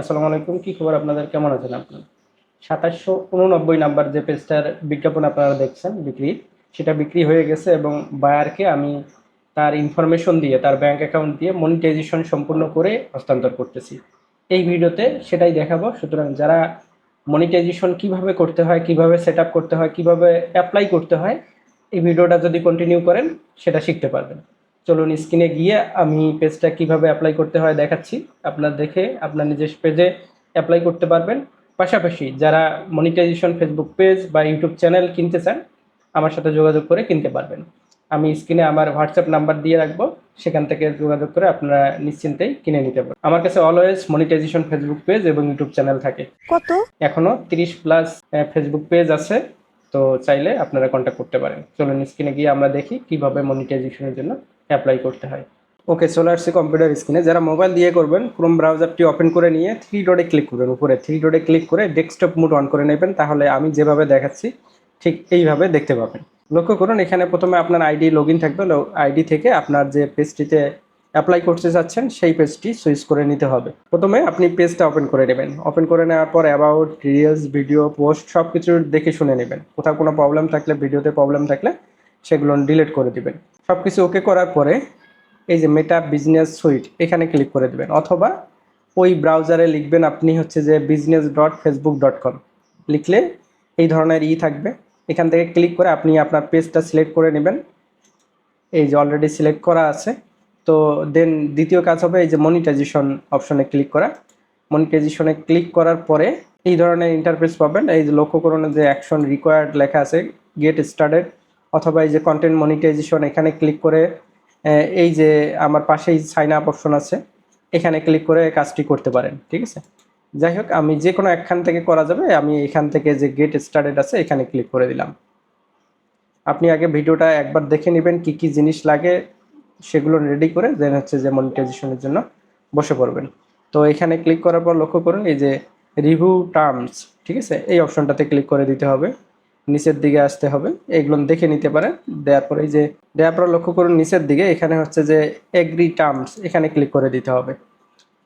আসসালামু আলাইকুম, কি খবর আপনাদের? কেমন আছেন আপনার? সাতাশশো উননব্বই নাম্বার যে পেজটার বিজ্ঞাপন আপনারা দেখছেন, বিক্রি, সেটা বিক্রি হয়ে গেছে এবং বায়ারকে আমি তার ইনফরমেশন দিয়ে, তার ব্যাংক অ্যাকাউন্ট দিয়ে মনিটাইজেশন সম্পূর্ণ করে হস্তান্তর করতেছি। এই ভিডিওতে সেটাই দেখাবো। সুতরাং যারা মনিটাইজেশন কীভাবে করতে হয়, কীভাবে সেট করতে হয়, কীভাবে অ্যাপ্লাই করতে হয়, এই ভিডিওটা যদি কন্টিনিউ করেন, সেটা শিখতে পারবেন। চলুন স্ক্রিনে গিয়ে আমি পেজটা কীভাবে অ্যাপ্লাই করতে হয় দেখাচ্ছি। আপনার দেখে আপনার নিজের পেজে অ্যাপ্লাই করতে পারবেন। পাশাপাশি যারা মনিটাইজেশন ফেসবুক পেজ বা ইউটিউব চ্যানেল কিনতে চান আমার সাথে যোগাযোগ করে কিনতে পারবেন। আমি স্ক্রিনে আমার হোয়াটসঅ্যাপ নাম্বার দিয়ে রাখব সেখান থেকে যোগাযোগ করে আপনারা নিশ্চিন্তেই কিনে নিতে পারেন আমার কাছে অলওয়েজ মনিটাইজেশন ফেসবুক পেজ এবং ইউটিউব চ্যানেল থাকে। কত? এখনও তিরিশ প্লাস ফেসবুক পেজ আছে তো চাইলে আপনারা কন্ট্যাক্ট করতে পারেন। চলুন স্ক্রিনে গিয়ে আমরা দেখি কীভাবে মনিটাইজেশনের জন্য অ্যাপ্লাই করতে হয়। ওকে চলে আসছে কম্পিউটার স্ক্রিনে যারা মোবাইল দিয়ে করবেন ক্রোম ব্রাউজারটি ওপেন করে নিয়ে থ্রি ডটে ক্লিক করবেন। উপরে থ্রি ডটে ক্লিক করে ডেস্কটপ মুড অন করে নেবেন, তাহলে আমি যেভাবে দেখাচ্ছি, ঠিক এইভাবে দেখতে পাবেন। লক্ষ্য করুন, এখানে প্রথমে আপনার আইডি লগ ইন থাকবে। আইডি থেকে আপনার যে পেজটিতে অ্যাপ্লাই করতে চাচ্ছেন, সেই পেজটি সুইচ করে নিতে হবে। প্রথমে আপনি পেজটা ওপেন করে নেবেন। ওপেন করে নেওয়ার পর অ্যাবাউট রিলস ভিডিও পোস্ট সব কিছু দেখে শুনে নেবেন। কোথাও কোনো প্রবলেম থাকলে ভিডিওতে প্রবলেম থাকলে সেগুলো ডিলিট করে দিবেন। সব কিছু ওকে করার পরে এই যে মেটা বিজনেস সুইট এখানে ক্লিক করে দেবেন। অথবা ওই ব্রাউজারে লিখবেন আপনি হচ্ছে যে business dot Facebook dot com লিখলে এই ধরনের ই থাকবে। এখান থেকে ক্লিক করে আপনি আপনার পেজটা সিলেক্ট করে নেবেন। এই যে অলরেডি সিলেক্ট করা আছে। তো দেন দ্বিতীয় কাজ হবে এই যে মনিটাইজেশন অপশনে ক্লিক করা। মনিটাইজেশনে ক্লিক করার পরে এই ধরনের ইন্টারফেস পাবেন। এই যে লক্ষ্য করুন যে অ্যাকশন রিকোয়ার্ড লেখা আছে। গেট স্টার্টেড অথবা এই যে কন্টেন্ট মনিটাইজেশন এখানে ক্লিক করে এই যে আমার পাশেই সাইন আপ অপশন আছে, এখানে ক্লিক করে কাজটি করতে পারেন, ঠিক আছে? যাই হোক, আমি যে কোনো একখান থেকে করা যাবে, আমি এখান থেকে যে গেট স্টার্টেড আছে, এখানে ক্লিক করে দিলাম। আপনি আগে ভিডিওটা একবার দেখে নেবেন, কি কি জিনিস লাগে, সেগুলো রেডি করে দেন হচ্ছে যে মনিটাইজেশনের জন্য বসে পড়বেন। তো এখানে ক্লিক করার পর লক্ষ্য করুন, এই যে রিভিউ টার্মস ঠিক আছে? এই অপশনটাতে ক্লিক করে দিতে হবে। নিচের দিকে আসতে হবে। এগুলো দেখে নিতে পারেন। দেওয়ার পরে এই যে, দেওয়ার পর লক্ষ্য করুন নিচের দিকে, এখানে হচ্ছে যে এগ্রি টার্মস এখানে ক্লিক করে দিতে হবে।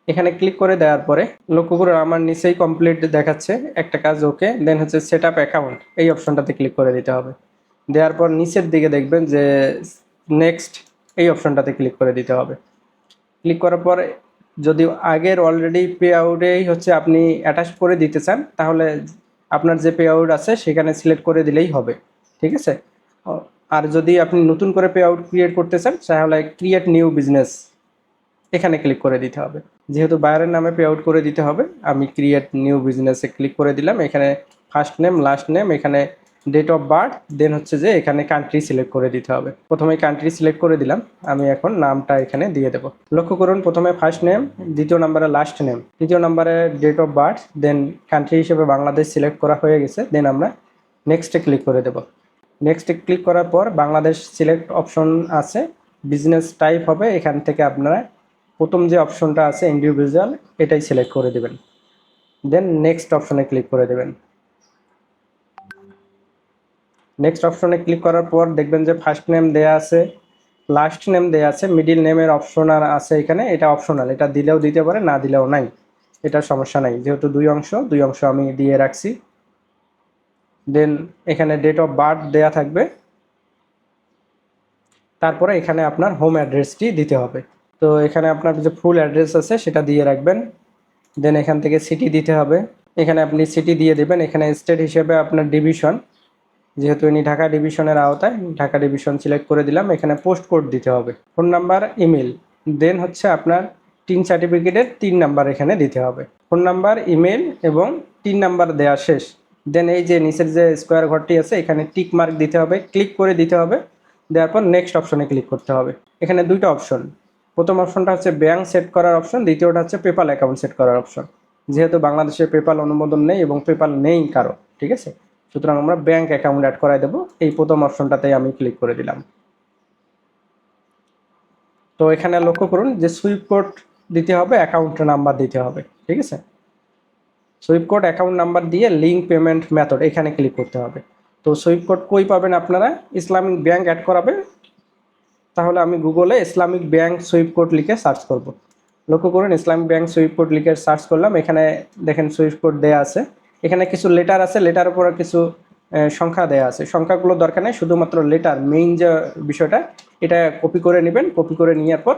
এখানে ক্লিক করে দেওয়ার পরে লক্ষ্য করুন আমার নিচেই কমপ্লিট দেখাচ্ছে একটা কাজ ওকে দেন হচ্ছে সেট আপ অ্যাকাউন্ট এই অপশনটাতে ক্লিক করে দিতে হবে। দেওয়ার পর নিচের দিকে দেখবেন যে নেক্সট এই অপশনটাতে ক্লিক করে দিতে হবে। ক্লিক করার পর যদি আগের অলরেডি পে আউটেই হচ্ছে আপনি অ্যাটাচ করে দিতে চান, তাহলে আপনার যে পে আউট আছে সেখানে সিলেক্ট করে দিলেই হবে, ঠিক আছে? আর যদি আপনি নতুন করে পে আউট ক্রিয়েট করতে চান, তাহলে ক্রিয়েট নিউ বিজনেস এখানে ক্লিক করে দিতে হবে। যেহেতু বায়ারের নামে পে আউট করে দিতে হবে, আমি ক্রিয়েট নিউ বিজনেসে ক্লিক করে দিলাম। এখানে ফার্স্ট নেম লাস্ট নেম এখানে ডেট অফ বার্থ দেন হচ্ছে যে এখানে কান্ট্রি সিলেক্ট করে দিতে হবে। প্রথমে কান্ট্রি সিলেক্ট করে দিলাম, আমি এখন নামটা এখানে দিয়ে দেবো। লক্ষ্য করুন, প্রথমে ফার্স্ট নেম দ্বিতীয় নাম্বারে লাস্ট নেম তৃতীয় নাম্বারে date of birth then country হিসেবে বাংলাদেশ সিলেক্ট করা হয়ে গেছে দেন আমরা নেক্সটে ক্লিক করে দেবো। নেক্সটে ক্লিক করার পর বাংলাদেশ সিলেক্ট অপশন আছে বিজনেস টাইপ হবে, এখান থেকে আপনারা প্রথম যে অপশনটা আছে ইন্ডিভিজুয়াল এটাই সিলেক্ট করে দেবেন। দেন নেক্সট অপশনে ক্লিক করে দেবেন। নেক্সট অপশনে ক্লিক করার পর দেখবেন যে ফার্স্ট নেম দেয়া আছে লাস্ট নেম দেয়া আছে মিডিল নেমের অপশন আর আছে এখানে, এটা অপশনাল এটা দিলেও দিতে পারে, না দিলেও নাই, এটা সমস্যা নাই, যেহেতু দুই অংশ দুই অংশ আমি দিয়ে রাখছি। দেন এখানে ডেট অফ বার্থ দেয়া থাকবে, তারপরে এখানে আপনার হোম অ্যাড্রেসটি দিতে হবে। তো এখানে আপনার যে ফুল অ্যাড্রেস আছে, সেটা দিয়ে রাখবেন। দেন এখান থেকে সিটি দিতে হবে। এখানে আপনি সিটি দিয়ে দেবেন, এখানে স্টেট হিসেবে আপনার ডিভিশন যেহেতু ইনি ঢাকা ডিভিশনের আওতায়, ঢাকা ডিভিশন সিলেক্ট করে দিলাম, এখানে পোস্ট কোড দিতে হবে। Phone number, email. দেন হচ্ছে আপনার তিন সার্টিফিকেটের তিন নাম্বার এখানে দিতে হবে। ফোন নাম্বার, ইমেল এবং তিন নাম্বার দেওয়া শেষ। দেন এই যে নিচের যে স্কোয়ার ঘরটি আছে, এখানে টিক মার্ক দিতে হবে, ক্লিক করে দিতে হবে। দেওয়ার পর নেক্সট অপশনে ক্লিক করতে হবে। এখানে দুইটা অপশন। প্রথম অপশনটা হচ্ছে ব্যাংক সেট করার অপশন, দ্বিতীয়টা হচ্ছে পেপাল অ্যাকাউন্ট সেট করার অপশন। যেহেতু বাংলাদেশে পেপাল অনুমোদন নেই এবং পেপাল নেই কারও, ঠিক আছে? সুতরাং আমরা ব্যাংক অ্যাকাউন্ট অ্যাড করাই দেবো। এই প্রথম অপশনটাতেই আমি ক্লিক করে দিলাম। তো এখানে লক্ষ্য করুন যে সুইপ কোড দিতে হবে অ্যাকাউন্ট নাম্বার দিতে হবে, ঠিক আছে? সুইপ কোড অ্যাকাউন্ট নাম্বার দিয়ে লিঙ্ক পেমেন্ট মেথড এখানে ক্লিক করতে হবে। তো সুইপ কোড কই পাবেন আপনারা? ইসলামিক ব্যাংক অ্যাড করাবে। তাহলে আমি গুগলে ইসলামিক ব্যাংক সুইপ কোড লিখে সার্চ করব। লক্ষ্য করুন, ইসলামিক ব্যাংক সুইফট কোড লিখে সার্চ করলাম। এখানে দেখেন সুইফট কোড দেওয়া আছে। এখানে কিছু লেটার আছে লেটার উপরে কিছু সংখ্যা দেওয়া আছে। সংখ্যাগুলো দরকার নেই, শুধুমাত্র লেটার মেইন যে বিষয়টা, এটা কপি করে নেবেন কপি করে নেওয়ার পর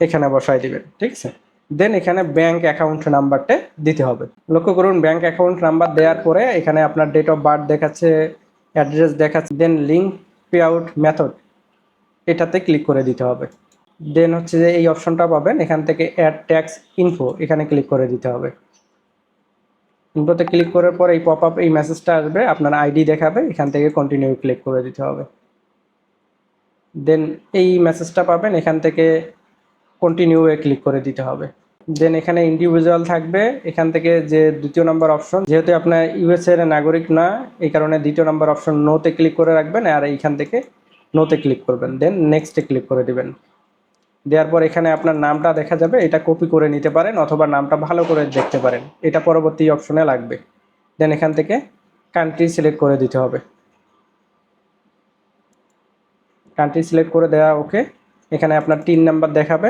এখানে বসায় দিবেন, ঠিক আছে? দেন এখানে ব্যাংক অ্যাকাউন্ট নাম্বারটা দিতে হবে। লক্ষ্য করুন ব্যাংক অ্যাকাউন্ট নাম্বার দেওয়ার পরে এখানে আপনার ডেট অফ বার্থ দেখাচ্ছে অ্যাড্রেস দেখাচ্ছে then link payout method এটাতে ক্লিক করে দিতে হবে। দেন হচ্ছে যে এই অপশনটা পাবেন, এখান থেকে অ্যাড ট্যাক্স ইনফো এখানে ক্লিক করে দিতে হবে। ইনফোতে ক্লিক করার পর এই পপ আপ এই মেসেজটা আসবে, আপনার আইডি দেখাবে, এখান থেকে কন্টিনিউ ক্লিক করে দিতে হবে। দেন এই মেসেজটা পাবেন, এখান থেকে কন্টিনিউ এ ক্লিক করে দিতে হবে। দেন এখানে ইন্ডিভিজুয়াল থাকবে, এখান থেকে যে দ্বিতীয় নম্বর অপশন যেহেতু আপনার ইউএস এর নাগরিক না, এই কারণে দ্বিতীয় নম্বর অপশন নোতে ক্লিক করে রাখবেন, আর এইখান থেকে নোতে ক্লিক করবেন। দেন নেক্সটে ক্লিক করে দিবেন। দেওয়ার পর এখানে আপনার নামটা দেখা যাবে, এটা কপি করে নিতে পারেন অথবা নামটা ভালো করে দেখতে পারেন। এটা পরবর্তী অপশনে লাগবে। দেন এখান থেকে কান্ট্রি সিলেক্ট করে দিতে হবে। কান্ট্রি সিলেক্ট করে দেওয়া ওকে এখানে আপনার তিন নাম্বার দেখাবে,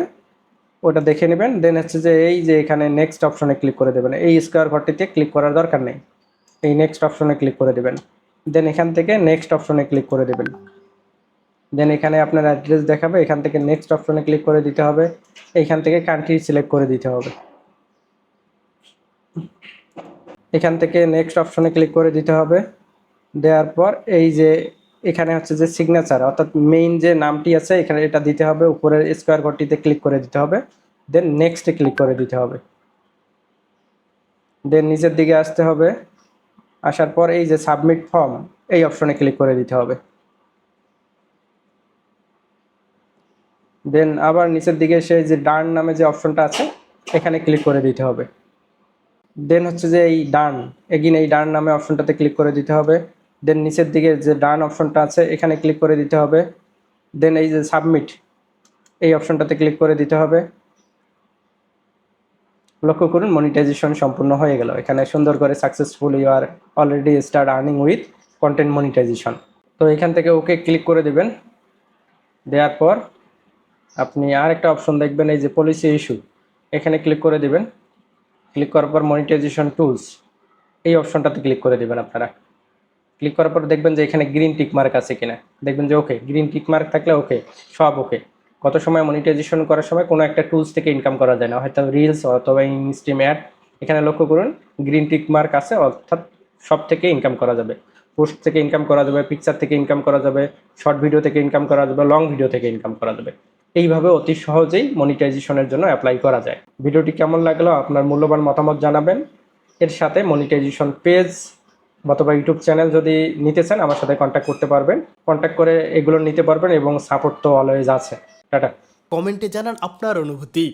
ওটা দেখে নেবেন। দেন হচ্ছে যে এই যে এখানে নেক্সট অপশনে ক্লিক করে দেবেন। এই স্কোয়ার ঘরটিতে ক্লিক করার দরকার নেই। এই নেক্সট অপশনে ক্লিক করে দেবেন। দেন এখান থেকে নেক্সট অপশনে ক্লিক করে দেবেন। দেন এখানে আপনার অ্যাড্রেস দেখাবে, এখান থেকে নেক্সট অপশনে ক্লিক করে দিতে হবে। এইখান থেকে কান্ট্রি সিলেক্ট করে দিতে হবে। এখান থেকে নেক্সট অপশনে ক্লিক করে দিতে হবে। দেওয়ার পর এই যে এখানে হচ্ছে যে সিগনেচার অর্থাৎ মেইন যে নামটি আছে, এখানে এটা দিতে হবে, উপরের স্কোয়ার ঘরটিতে ক্লিক করে দিতে হবে। দেন নেক্সটে ক্লিক করে দিতে হবে। দেন নিচের দিকে আসতে হবে। আসার পর এই যে সাবমিট ফর্ম এই অপশনে ক্লিক করে দিতে হবে। দেন আবার নিচের দিকে এসে যে ডান নামে যে অপশনটা আছে, এখানে ক্লিক করে দিতে হবে। দেন হচ্ছে যে এই ডান এগিন এই ডান নামে অপশনটাতে ক্লিক করে দিতে হবে। দেন নিচের দিকে যে ডান অপশনটা আছে, এখানে ক্লিক করে দিতে হবে। দেন এই যে সাবমিট এই অপশনটাতে ক্লিক করে দিতে হবে। লক্ষ্য করুন মনিটাইজেশন সম্পূর্ণ হয়ে গেল। এখানে সুন্দর করে successful you are already start earning with content monetization তো এখান থেকে ওকে ক্লিক করে দেবেন। দেওয়ার পর আপনি আর একটা অপশন দেখবেন, এই যে পলিসি ইস্যু এখানে ক্লিক করে দিবেন। ক্লিক করার পর মনিটাইজেশন টুলস এই অপশনটাতে ক্লিক করে দিবেন আপনারা। ক্লিক করার পর দেখবেন যে এখানে গ্রিন টিক মার্ক আছে কিনা। দেখবেন যে ওকে গ্রিন টিক মার্ক থাকলে ওকে সব ওকে কত সময় মনিটাইজেশন করার সময় কোনো একটা টুলস থেকে ইনকাম করা যায় না। হয়তো রিলস অথবা ইনস্টিম অ্যাড এখানে লক্ষ্য করুন গ্রিন টিক মার্ক আছে, অর্থাৎ সব থেকে ইনকাম করা যাবে। পোস্ট থেকে ইনকাম করা যাবে পিকচার থেকে ইনকাম করা যাবে শর্ট ভিডিও থেকে ইনকাম করা যাবে লং ভিডিও থেকে ইনকাম করা যাবে। এইভাবে অতি সহজেই মনিটাইজেশনের জন্য অ্যাপ্লাই করা যায়। ভিডিওটি কেমন লাগল আপনার মূল্যবান মতামত জানাবেন। এর সাথে মনিটাইজেশন পেজ অথবা ইউটিউব চ্যানেল যদি নিতে চান, আমার সাথে কন্ট্যাক্ট করতে পারবেন। কন্ট্যাক্ট করে এগুলো নিতে পারবেন এবং সাপোর্ট তো অলওয়েজ আছে। টাটা। কমেন্টে জানান আপনার অনুভূতি।